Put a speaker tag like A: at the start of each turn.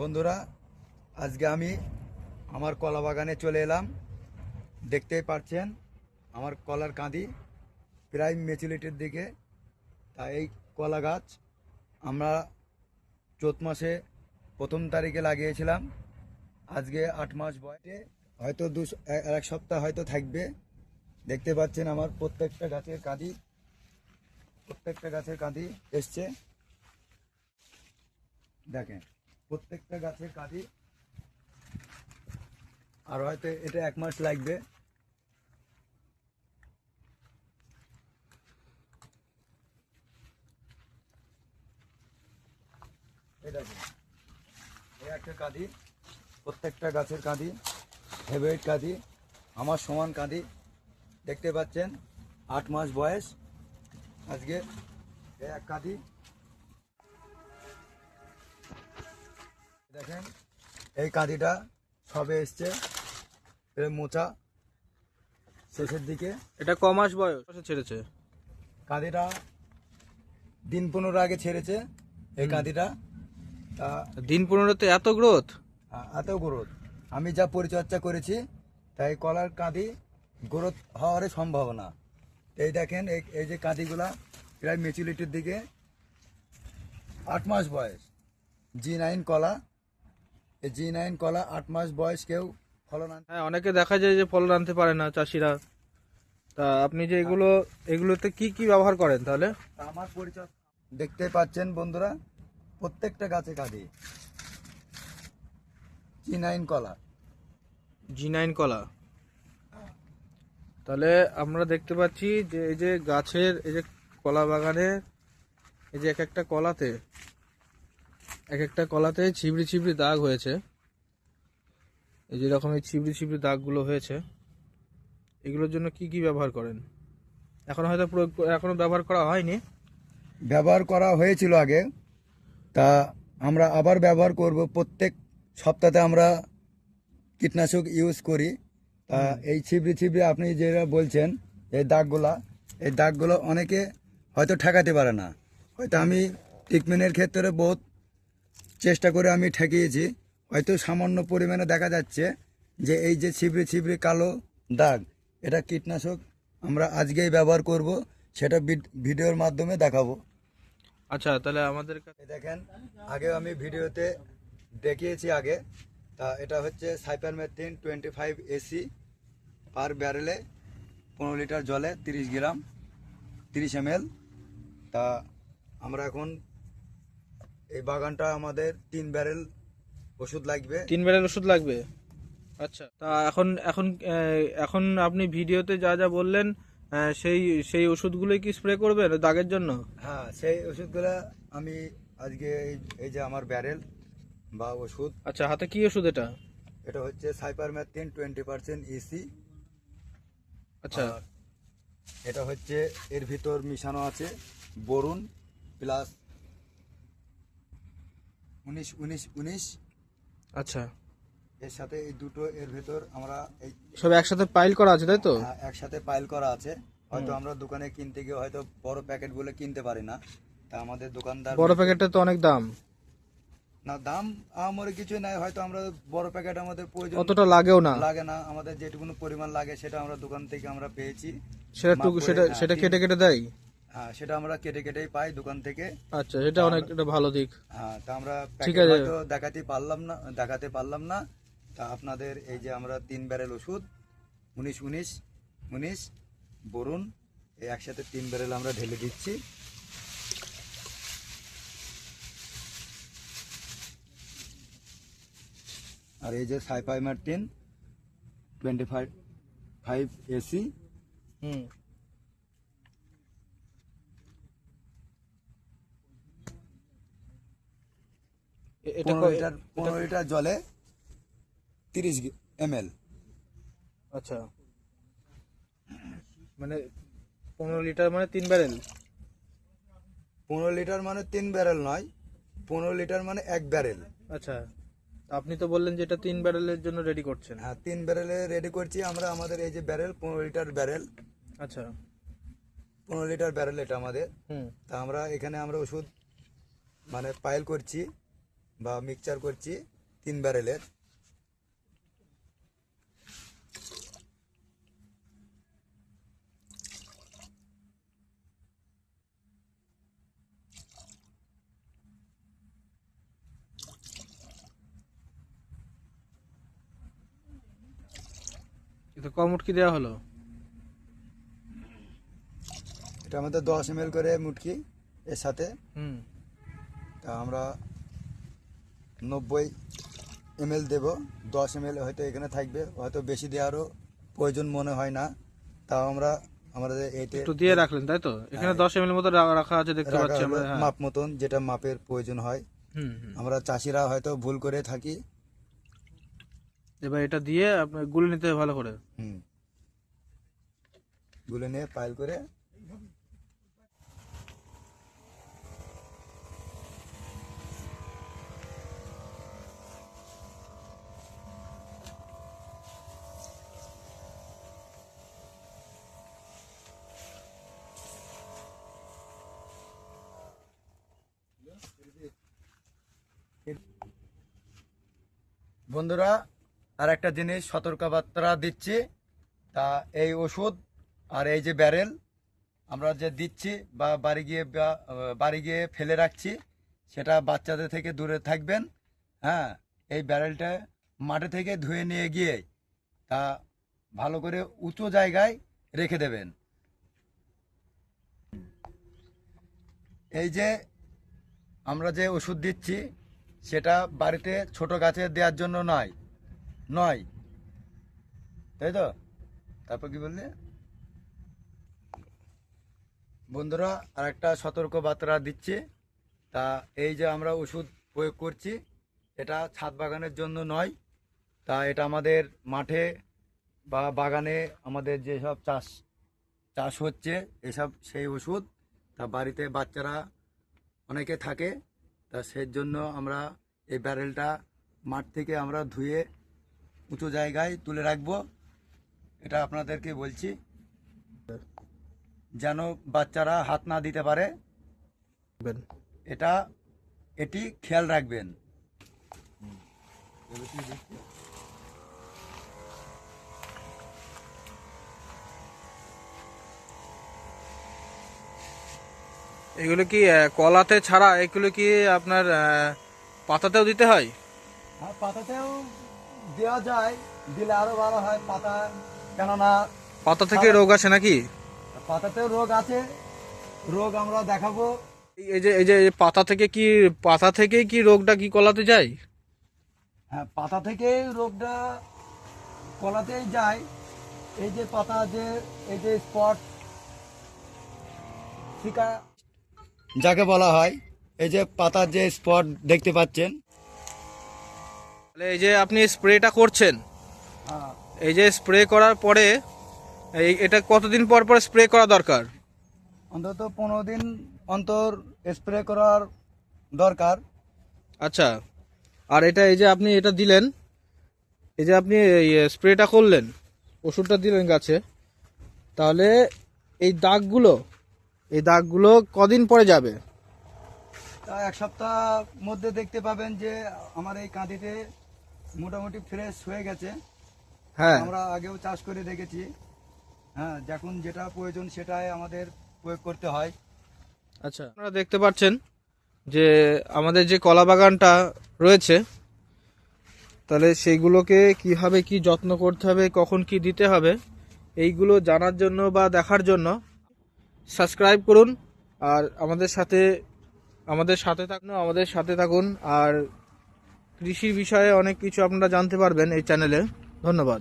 A: বন্ধুরা, আজকে আমি আমার কলা বাগানে চলে এলাম। দেখতেই পাচ্ছেন, আমার কলার কাঁদি প্রায় মেচুরিটির দিকে। তা এই কলা গাছ আমরা চৈত মাসে প্রথম তারিখে লাগিয়েছিলাম। আজকে আট মাস বয়সে, হয়তো দু এক সপ্তাহ হয়তো থাকবে। দেখতে পাচ্ছেন আমার প্রত্যেকটা গাছের কাঁদি, প্রত্যেকটা গাছের কাঁদি এসছে। দেখেন। প্রত্যেকটা গাছের কাঁদি আর হয়তো এটা এক মাস লাগবে। এই একটা কাঁদি প্রত্যেকটা গাছের কাঁদি হেভেট কাঁদি আমার সমান কাঁদি দেখতে পাচ্ছেন, আট মাস বয়স। আজকে এক কাঁদি দেখেন এই কাঁদিটা সবে এসছে এর মোচা শেষের দিকে।
B: এটা ক মাস বয়স? ছেড়েছে?
A: কাঁদিটা দিন পনেরো আগে ছেড়েছে এই কাঁদিটা।
B: দিন পনেরোতে এত গ্রোথ?
A: এত গ্রোথ। আমি যা পরিচর্যা করেছি তাই কলার কাঁদি গ্রোথ হওয়ারই সম্ভাবনা। এই দেখেন এই এই যে কাঁদিগুলা প্রায় মেচুরিটির দিকে। আট মাস বয়স। জি নাইন কলা। জি নাইন কলা আট মাস বয়স কেউ ফলন
B: হ্যাঁ অনেকে দেখা যায় যে ফলন আনতে পারে না চাষিরা। তা আপনি যে এগুলো এগুলোতে কি কি ব্যবহার করেন তাহলে?
A: আমার পরিচয় দেখতে পাচ্ছেন বন্ধুরা প্রত্যেকটা গাছে কাঁদি। জি নাইন কলা।
B: জি নাইন কলা। তাহলে আমরা দেখতে পাচ্ছি যে এই যে গাছের এই যে কলা বাগানে এই যে এক একটা কলাতে এক একটা কলাতে ছিবড়ি ছিবড়ি দাগ হয়েছে। এই যে রকম এই ছিবড়ি ছিবড়ি দাগগুলো হয়েছে। এগুলোর জন্য কি কি ব্যবহার করেন? এখন হয়তো প্রয়োগ এখনও ব্যবহার করা হয়নি।
A: ব্যবহার করা হয়েছিল আগে। তা আমরা আবার ব্যবহার করব। প্রত্যেক সপ্তাহে আমরা কীটনাশক ইউজ করি। তা এই ছিবড়ি ছিবড়ি আপনি যেটা বলছেন এই দাগগুলা এই দাগগুলো অনেকে হয়তো ঠেকাতে পারে না। হয়তো আমি ট্রিটমেন্টের ক্ষেত্রে বহুত চেষ্টা করে আমি ঠেকিয়েছি। হয়তো সামান্য পরিমাণে দেখা যাচ্ছে যে এই যে ছিবড়ি ছিবড়ি কালো দাগ এটা কীটনাশক আমরা আজকেই ব্যবহার করব সেটা ভিডিওর মাধ্যমে দেখাবো।
B: আচ্ছা তাহলে আমাদের কাছে
A: দেখেন আগে আমি ভিডিওতে দেখিয়েছি আগে তা এটা হচ্ছে cypermethrin twenty five EC per ব্যারেলে পনেরো লিটার জলে তিরিশ গ্রাম তিরিশ এম তা আমরা এখন এই বাগানটা আমাদের তিন ব্যারেল ওষুধ লাগবে।
B: তিন ব্যারেল ওষুধ লাগবে? আচ্ছা তা এখন এখন এখন আপনি ভিডিওতে যা যা বললেন সেই সেই ওষুধগুলোই কি স্প্রে করবেন দাগের জন্য?
A: হ্যাঁ সেই ওষুধগুলো আমি আজকে এই- এই যে আমার ব্যারেল বা ওষুধ।
B: আচ্ছা হাতে কি ওষুধ এটা?
A: এটা হচ্ছে সাইপারমেথিন টোয়েন্টি পার্সেন্ট ইসি
B: আচ্ছা।
A: এটা হচ্ছে এর ভিতর মিশানো আছে বরুণ প্লাস উনিশ উনিশ উনিশ।
B: আচ্ছা।
A: এর সাথে এই দুটো এর ভিতর আমরা এই
B: সব একসাথে পাইল করা আছে তাই তো?
A: আহ, একসাথে পাইল করা আছে। হয়তো আমরা দোকানে কিনতে গিয়ে হয়তো বড় প্যাকেটগুলো কিনতে পারি না। তা আমাদের দোকানদার
B: বড় প্যাকেটটা তো অনেক দাম।
A: না দাম আমার কিছু নাই। হয়তো আমরা বড় প্যাকেট আমাদের প্রয়োজন
B: অতটা লাগেও না।
A: লাগে না। আমাদের যেটুকুন পরিমাণ লাগে সেটা আমরা দোকান থেকে আমরা পেয়েছি।
B: সেটা টুকু সেটা
A: হ্যাঁ,
B: সেটা কেটে কেটে দেয়?
A: হ্যাঁ সেটা আমরা কেটে কেটেই পাই দোকান থেকে।
B: আচ্ছা সেটা অনেক একটা ভালো দিক।
A: হ্যাঁ তা আমরা
B: ঠিক আছে।
A: দেখাতে পারলাম না দেখাতে পারলাম না। তা আপনাদের এই যে আমরা তিন ব্যারেল ওষুধ উনিশ উনিশ উনিশ বরুণ এই একসাথে তিন ব্যারেল আমরা ঢেলে দিচ্ছি। আর এই যে sci fi Martin twenty five five AC.
B: হুম।
A: পনেরো লিটার পনেরো লিটার জলে তিরিশ এম এল
B: আচ্ছা। মানে পনেরো লিটার মানে তিন ব্যারেল?
A: পনেরো লিটার মানে তিন ব্যারেল নয় পনেরো লিটার মানে এক ব্যারেল।
B: আচ্ছা আপনি তো বললেন যে এটা তিন ব্যারেলের জন্য রেডি করছেন।
A: হ্যাঁ তিন ব্যারেলে রেডি করছি আমরা আমাদের এই যে ব্যারেল পনেরো লিটার ব্যারেল।
B: আচ্ছা।
A: পনেরো লিটার ব্যারেল এটা আমাদের।
B: হুম।
A: তা আমরা এখানে আমরা ওষুধ মানে পাইল করছি। বা মিক্সচার করছি তিন ব্যারেলের
B: এটা কমট কি দেওয়া হলো?
A: এটা আমাদের দশ এম করে মুটকি এর সাথে।
B: হুম।
A: তা আমরা নব্বই এম এল দেবো দশ এম এল হয়তো এখানে থাকবে হয়তো বেশি দেওয়ারও প্রয়োজন মনে হয় না তাও আমরা আমাদের এইতে
B: একটু দিয়ে রাখলেন তাই তো এখানে
A: হ্যাঁ।
B: দশ এম মতো রাখা আছে দেখতে পাচ্ছি আমরা হ্যাঁ।
A: মাপ মতন যেটা মাপের প্রয়োজন হয়। আমরা চাষিরা হয়তো ভুল করে থাকি
B: এবার এটা দিয়ে গুলে নিতে হবে ভালো করে
A: হুম গুলে নিয়ে পাইল করে বন্ধুরা আর একটা জিনিস সতর্কবার্তা দিচ্ছি। তা এই ওষুধ আর এই যে ব্যারেল আমরা যে দিচ্ছি বা বাড়ি গিয়ে বাড়ি গিয়ে ফেলে রাখছি, সেটা বাচ্চাদের থেকে দূরে থাকবেন। হ্যাঁ এই ব্যারেলটা মাঠে থেকে ধুয়ে নিয়ে গিয়ে তা ভালো করে উঁচু জায়গায় রেখে দেবেন। এই যে আমরা যে ওষুধ দিচ্ছি সেটা বাড়িতে ছোট গাছে দেওয়ার জন্য নয়। নয়। তাই তো? তারপর কি বললে? বন্ধুরা আর একটা সতর্ক বার্তা দিচ্ছি। তা এই যে আমরা ওষুধ প্রয়োগ করছি, এটা ছাদ বাগানের জন্য নয়। তা এটা আমাদের মাঠে বা বাগানে আমাদের যেসব চাষ চাষ হচ্ছে, এসব সেই ওষুধ তা বাড়িতে বাচ্চারা অনেকে থাকে। তা সেই জন্য আমরা এই ব্যারেলটা মাঠ থেকে আমরা ধুয়ে উঁচু জায়গায় তুলে রাখব। এটা আপনাদেরকে বলছি। যেন বাচ্চারা হাত না দিতে পারে। এটা এটি খেয়াল রাখবেন।
B: এগুলো কি কলাতে ছাড়া এগুলো কি আপনার পাতাতেও দিতে হয়?
A: হ্যাঁ পাতাতেও দেওয়া যায়। দিলে আরও ভালো হয় পাতা কেননা
B: পাতা থেকে রোগ আসে নাকি?
A: পাতাতেও রোগ আছে। রোগ আমরা দেখাবো।
B: এই- এই যে এই যে পাতা থেকে কি পাতা থেকে কি রোগটা কি কলাতে যায়?
A: হ্যাঁ পাতা থেকে রোগটা কলাতেই যায়। এই যে পাতা যে এই যে স্পট টিকা যাকে বলা হয় এই যে পাতার যে স্পট দেখতে পাচ্ছেন।
B: তাহলে এই যে আপনি স্প্রেটা করছেন এই যে স্প্রে করার পরে এই এটা কতদিন পর পর স্প্রে করা দরকার?
A: অন্তত পনেরো দিন অন্তর স্প্রে করার দরকার।
B: আচ্ছা আর এটা এই যে আপনি এটা দিলেন এই যে আপনি স্প্রেটা করলেন ওষুধটা দিলেন গাছে তাহলে এই দাগগুলো এই দাগগুলো কদিন পরে যাবে?
A: তা এক সপ্তাহ মধ্যে দেখতে পাবেন যে আমার এই কাঁদিতে মোটামুটি ফ্রেশ হয়ে গেছে।
B: হ্যাঁ।
A: আমরা আগেও চাষ করে দেখেছি। হ্যাঁ যখন যেটা প্রয়োজন সেটাই আমাদের প্রয়োগ করতে হয়।
B: আচ্ছা আপনারা দেখতে পাচ্ছেন যে আমাদের যে কলা বাগানটা রয়েছে তাহলে সেইগুলোকে কীভাবে কি যত্ন করতে হবে কখন কি দিতে হবে এইগুলো জানার জন্য বা দেখার জন্য সাবস্ক্রাইব করুন আর আমাদের সাথে আমাদের সাথে থাকুন, আমাদের সাথে থাকুন। আর কৃষির বিষয়ে অনেক কিছু আপনারা জানতে পারবেন এই চ্যানেলে ধন্যবাদ।